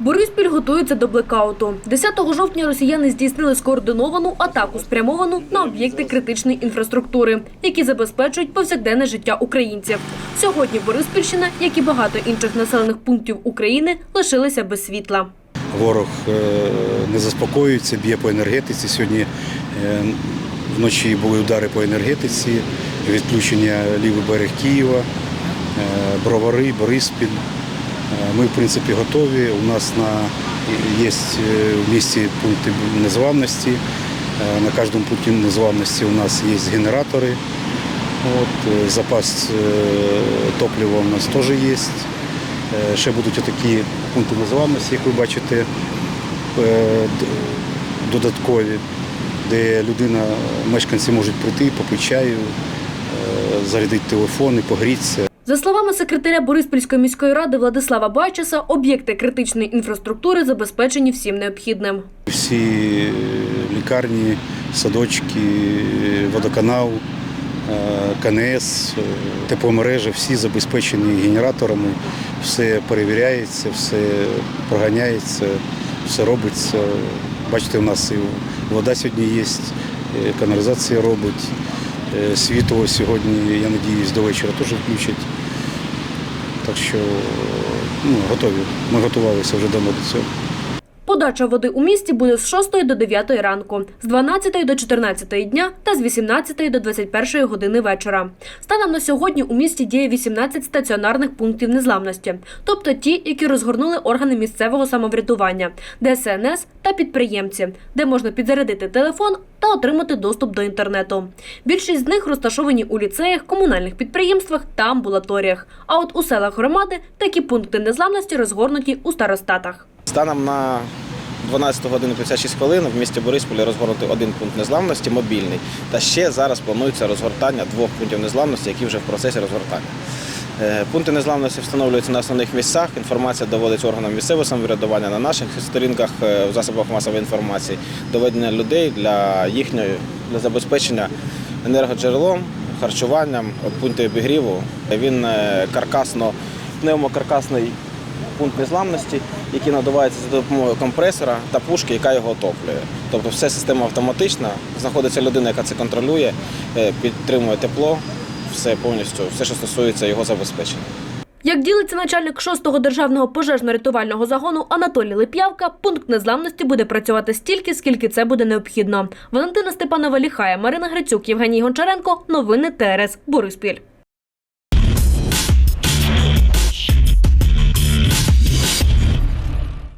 Бориспіль готується до блекауту. 10 жовтня росіяни здійснили скоординовану атаку, спрямовану на об'єкти критичної інфраструктури, які забезпечують повсякденне життя українців. Сьогодні Бориспільщина, як і багато інших населених пунктів України, лишилися без світла. Ворог е, не заспокоюється, б'є по енергетиці. Сьогодні е, вночі були удари по енергетиці, відключення лівий берег Києва, е, Бровари, Бориспіль. Е, Ми, в принципі, готові. У нас на, є в місті пункти незламності. Е, На кожному пункті незламності у нас є генератори. От, е, запас е, топлива у нас теж є. Е, Ще будуть такі пункти незламності, як ви бачите, е, додаткові, де людина, мешканці можуть прийти, попити чаю, е, зарядити телефон і погрітися. За словами секретаря Бориспільської міської ради Владислава Байчеса, об'єкти критичної інфраструктури забезпечені всім необхідним. Всі е, лікарні, садочки, е, водоканал, е, КНС, тепломережі, всі забезпечені генераторами, все перевіряється, все проганяється, все робиться. Бачите, у нас і вода сьогодні є, каналізація робить. Е, Світло сьогодні, я сподіваюся, до вечора теж включать. Так що ну, готові. Ми готувалися вже давно до цього. Подача води у місті буде з 6 до 9 ранку, з 12 до 14 дня та з 18 до 21 години вечора. Станом на сьогодні у місті діє 18 стаціонарних пунктів незламності, тобто ті, які розгорнули органи місцевого самоврядування, ДСНС та підприємці, де можна підзарядити телефон та отримати доступ до інтернету. Більшість з них розташовані у ліцеях, комунальних підприємствах та амбулаторіях. А от у селах громади такі пункти незламності розгорнуті у старостатах. Станом на 12 годину 56 хвилин в місті Борисполі розгорнути один пункт незламності мобільний. Та ще зараз планується розгортання двох пунктів незламності, які вже в процесі розгортання. Е, Пункти незламності встановлюються на основних місцях. Інформація доводиться органам місцевого самоврядування на наших сторінках е, в засобах масової інформації, доведення людей для їхньої для забезпечення енергоджерелом, харчуванням, пункти обігріву. Він е, каркасно, пневмокаркасний пункт незламності, який надувається за допомогою компресора та пушки, яка його отоплює. Тобто вся система автоматична, знаходиться людина, яка це контролює, е, підтримує тепло, все повністю, все, що стосується його забезпечення. Як ділиться начальник 6-го державного пожежно-рятувального загону Анатолій Лип'явка, пункт незламності буде працювати стільки, скільки це буде необхідно. Валентина Степанова Ліхая, Марина Грицюк, Євгеній Гончаренко. Новини ТРС Бориспіль.